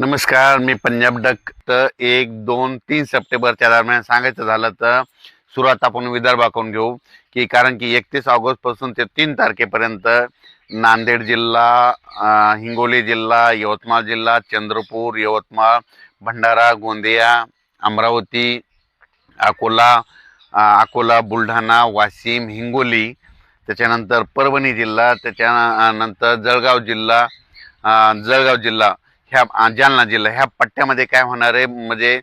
नमस्कार मी पंजाब डक. तर एक दोन तीन सप्टेंबरच्या दरम्यान सांगायचं झालं तर सुरुवात आपण विदर्भाकडून घेऊ की कारण की एकतीस ऑगस्टपासून ते तीन तारखेपर्यंत नांदेड जिल्हा हिंगोली जिल्हा यवतमाळ जिल्हा चंद्रपूर यवतमाळ भंडारा गोंदिया अमरावती अकोला अकोला बुलढाणा वाशिम हिंगोली त्याच्यानंतर परभणी जिल्हा त्याच्यानंतर जळगाव जिल्हा जळगाव जिल्हा ह्या जालना जिल्हा ह्या पट्ट्यामध्ये काय होणार आहे? म्हणजे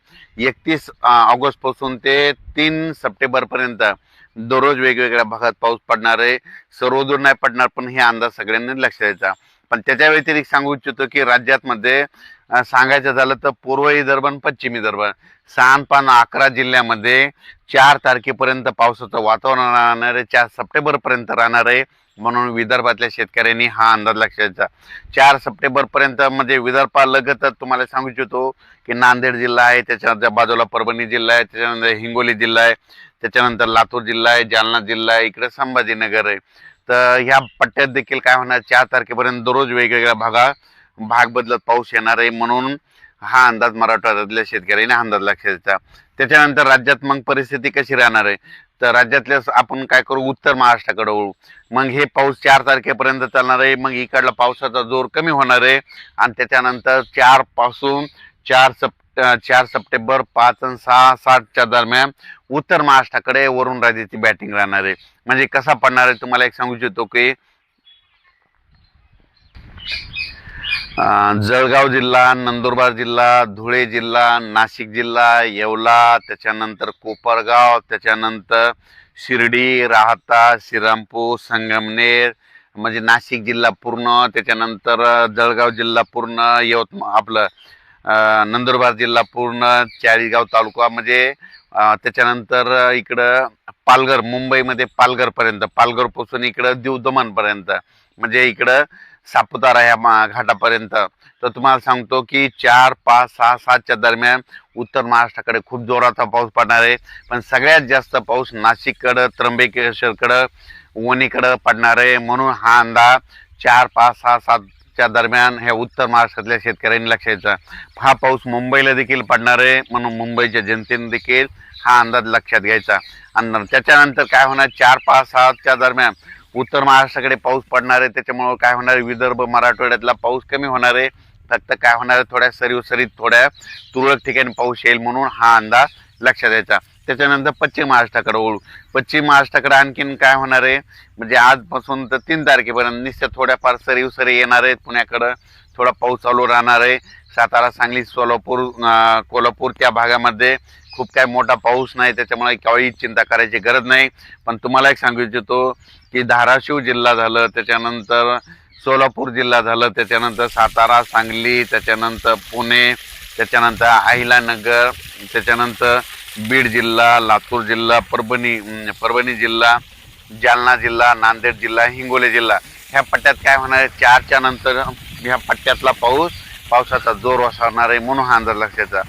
एकतीस ऑगस्टपासून ते तीन सप्टेंबरपर्यंत दररोज वेगवेगळ्या भागात पाऊस पडणार आहे. सर्वदूर नाही पडणार पण हे अंदाज सगळ्यांनी लक्ष द्यायचा. पण त्याच्या व्यतिरिक्त सांगू इच्छितो की राज्यातमध्ये सांगायचं झालं तर पूर्व विदर्भ पश्चिम विदर्भ सहा पान अकरा जिल्ह्यामध्ये चार तारखेपर्यंत पावसाचं वातावरण राहणार आहे. चार सप्टेंबरपर्यंत राहणार आहे. म्हणून विदर्भातल्या शेतकऱ्यांनी हा अंदाज लक्षात घ्या. चार सप्टेंबर पर्यंत म्हणजे विदर्भालगतच तुम्हाला सांगू इच्छितो की नांदेड जिल्हा आहे त्याच्यानंतर बाजूला परभणी जिल्हा आहे त्याच्यानंतर हिंगोली जिल्हा आहे त्याच्यानंतर लातूर जिल्हा आहे जालना जिल्हा आहे इकडे संभाजीनगर आहे. तर ह्या पट्ट्यात देखील काय होणार? चार तारखेपर्यंत दररोज वेगवेगळ्या भागा भाग बदलत पाऊस येणार आहे. म्हणून हा अंदाज मराठवाड्यातल्या शेतकऱ्यांनी अंदाज लक्षात त्याच्यानंतर राज्यात मग परिस्थिती कशी राहणार आहे? तर राज्यातल्या आपण काय करू? उत्तर महाराष्ट्राकडे वळू. मग हे पाऊस चार तारखेपर्यंत चालणार आहे. मग इकडला पावसाचा जोर कमी होणार आहे. आणि त्याच्यानंतर चारपासून चार सप चार सप्टेंबर पाच आणि सहा सातच्या दरम्यान उत्तर महाराष्ट्राकडे वरुण राजाची बॅटिंग राहणार आहे. म्हणजे कसा पडणार आहे? तुम्हाला एक सांगू इच्छितो की जळगाव जिल्हा नंदुरबार जिल्हा धुळे जिल्हा नाशिक जिल्हा येवला त्याच्यानंतर कोपरगाव त्याच्यानंतर शिर्डी राहता श्रीरामपूर संगमनेर म्हणजे नाशिक जिल्हा पूर्ण त्याच्यानंतर जळगाव जिल्हा पूर्ण यवतमाळ आपलं नंदुरबार जिल्हा पूर्ण चाळीसगाव तालुका म्हणजे त्याच्यानंतर इकडं पालघर मुंबईमध्ये पालघरपर्यंत पालघरपासून इकडं दीव दमणपर्यंत म्हणजे इकडं सापुतारा ह्या मा- घाटापर्यंत तर तुम्हाला सांगतो की चार पाच सहा सातच्या दरम्यान उत्तर महाराष्ट्राकडे खूप जोराचा पाऊस पडणार आहे. पण सगळ्यात जास्त पाऊस नाशिककडं त्र्यंबकेश्वरकडं वणीकडं पडणार आहे. म्हणून हा अंदाज चार पाच सहा सातच्या दरम्यान ह्या उत्तर महाराष्ट्रातल्या शेतकऱ्यांनी लक्ष द्यायचा. हा पाऊस मुंबईला देखील पडणार आहे. म्हणून मुंबईच्या जनतेने देखील हा अंदाज लक्षात घ्यायचा. अंदाज त्याच्यानंतर काय होणार? चार पाच सातच्या दरम्यान उत्तर महाराष्ट्राकडे पाऊस पडणार आहे त्याच्यामुळं काय होणार आहे? विदर्भ मराठवाड्यातला पाऊस कमी होणार आहे. फक्त काय होणार आहे? थोड्या सरीव सरीत थोड्या तुरळक ठिकाणी पाऊस येईल म्हणून हा अंदाज लक्षात द्यायचा त्याच्यानंतर पश्चिम महाराष्ट्राकडे ओळू पश्चिम महाराष्ट्राकडे आणखीन काय होणार आहे? म्हणजे आजपासून तर तीन तारखेपर्यंत निश्चित थोड्याफार सरीवसरी येणार आहेत पुण्याकडं. थोडा पाऊस चालू राहणार आहे. सातारा सांगली सोलापूर कोल्हापूर त्या भागामध्ये खूप काय मोठा पाऊस नाही त्याच्यामुळे काही चिंता करायची गरज नाही. पण तुम्हाला एक सांगू इच्छितो की धाराशिव जिल्हा झालं त्याच्यानंतर सोलापूर जिल्हा झालं त्याच्यानंतर सातारा सांगली त्याच्यानंतर पुणे त्याच्यानंतर अहिलानगर त्याच्यानंतर बीड जिल्हा लातूर जिल्हा परभणी परभणी जिल्हा जालना जिल्हा नांदेड जिल्हा हिंगोली जिल्हा. ह्या पट्ट्यात काय होणार आहे? चारच्या नंतर ह्या पट्ट्यातला पाऊस पावसाचा जोर असणार आहे म्हणून हा अंदाज लक्षाचा